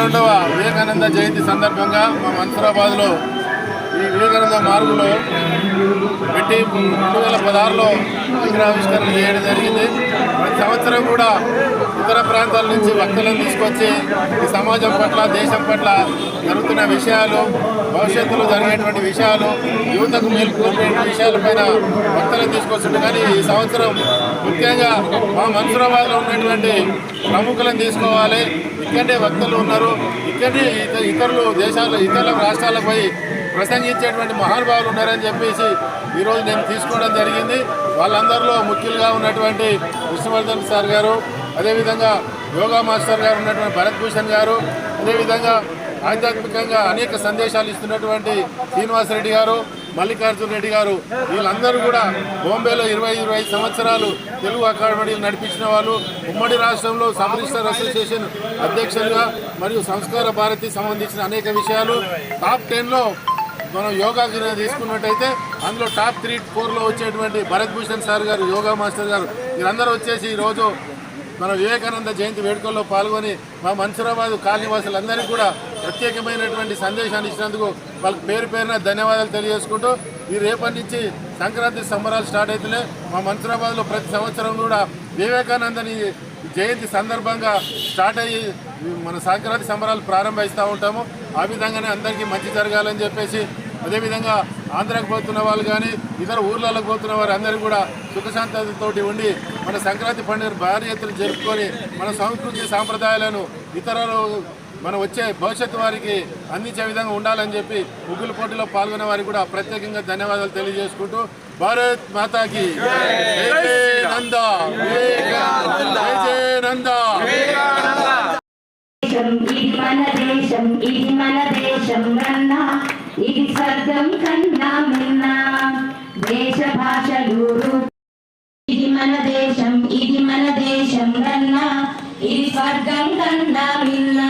రెండవ వివేకానంద జయంతి సందర్భంగా మా మన్సూరాబాద్లో ఈ వివేకానంద మార్గులో పెట్టి రెండు వేల పదహారులో విగ్రహావిష్కరణ చేయడం జరిగింది. ప్రతి సంవత్సరం కూడా ఇతర ప్రాంతాల నుంచి భక్తులను తీసుకొచ్చి ఈ సమాజం పట్ల దేశం పట్ల జరుగుతున్న విషయాలు భవిష్యత్తులో జరిగేటువంటి విషయాలు యువతకు మేలుకొల్పే విషయాలపైన భక్తులను తీసుకొస్తుంది కానీ ఈ సంవత్సరం ముఖ్యంగా మా మన్సూరాబాద్లో ఉన్నటువంటి ప్రముఖులను తీసుకోవాలి. ఇక్కడే భక్తులు ఉన్నారు. ఇక్కడే ఇతరులు దేశాలు ఇతర రాష్ట్రాలపై ప్రసంగించేటువంటి మహానుభావులు ఉన్నారని చెప్పేసి ఈరోజు నేను తీసుకోవడం జరిగింది. వాళ్ళ వాళ్ళందరిలో ముఖ్యులుగా ఉన్నటువంటి విష్ణువర్ధన్ సార్ గారు అదేవిధంగా యోగా మాస్టర్ గారు ఉన్నటువంటి భరత్ భూషణ్ గారు అదేవిధంగా ఆధ్యాత్మికంగా అనేక సందేశాలు ఇస్తున్నటువంటి శ్రీనివాసరెడ్డి గారు మల్లికార్జున రెడ్డి గారు. వీళ్ళందరూ కూడా బాంబేలో ఇరవై ఇరవై ఐదు సంవత్సరాలు తెలుగు అకాడమీ నడిపించిన వాళ్ళు. ఉమ్మడి రాష్ట్రంలో సబ్ రిజిస్టర్ అసోసియేషన్ అధ్యక్షులుగా మరియు సంస్కార భారతి సంబంధించిన అనేక విషయాలు. టాప్ టెన్లో మనం యోగా గిన తీసుకున్నట్టయితే అందులో టాప్ త్రీ ఫోర్లో వచ్చేటువంటి భరత్ భూషణ్ సార్ గారు యోగా మాస్టర్ గారు వీరందరూ వచ్చేసి ఈరోజు మన వివేకానంద జయంతి వేడుకల్లో పాల్గొని మా మన్సూరాబాద్ కాలనీవాసులందరికీ కూడా ప్రత్యేకమైనటువంటి సందేశాన్ని ఇచ్చినందుకు వాళ్ళకి పేరు పేరున ధన్యవాదాలు తెలియజేసుకుంటూ ఈ రేపటి నుంచి సంక్రాంతి సంబరాలు స్టార్ట్ అవుతున్నాయి. మా మన్సూరాబాద్లో ప్రతి సంవత్సరం కూడా వివేకానందని జయంతి సందర్భంగా స్టార్ట్ అయ్యి మన సంక్రాంతి సంబరాలు ప్రారంభిస్తూ ఉంటాము. ఆ విధంగానే అందరికీ మంచి జరగాలని చెప్పేసి అదేవిధంగా ఆంధ్రాకి పోతున్న వాళ్ళు కానీ ఇతర ఊర్లకు పోతున్న వారు అందరూ కూడా సుఖశాంతతోటి ఉండి మన సంక్రాంతి పండుగ భారీ ఎత్తున జరుపుకొని మన సంస్కృతి సాంప్రదాయాలను ఇతరులు మనం వచ్చే భవిష్యత్తు వారికి అందించే విధంగా ఉండాలని చెప్పి ముగ్గుల పోటీలో పాల్గొనే వారికి కూడా ప్రత్యేకంగా ధన్యవాదాలు తెలియజేసుకుంటూ భారత్ మాతాకి నంద జై ఇది మన స్వర్గం కన్నా మిన్న దేశ భాషలు ఇది మన దేశం ఇది మన దేశం కన్నా ఇది స్వర్గం కన్నా మిన్న.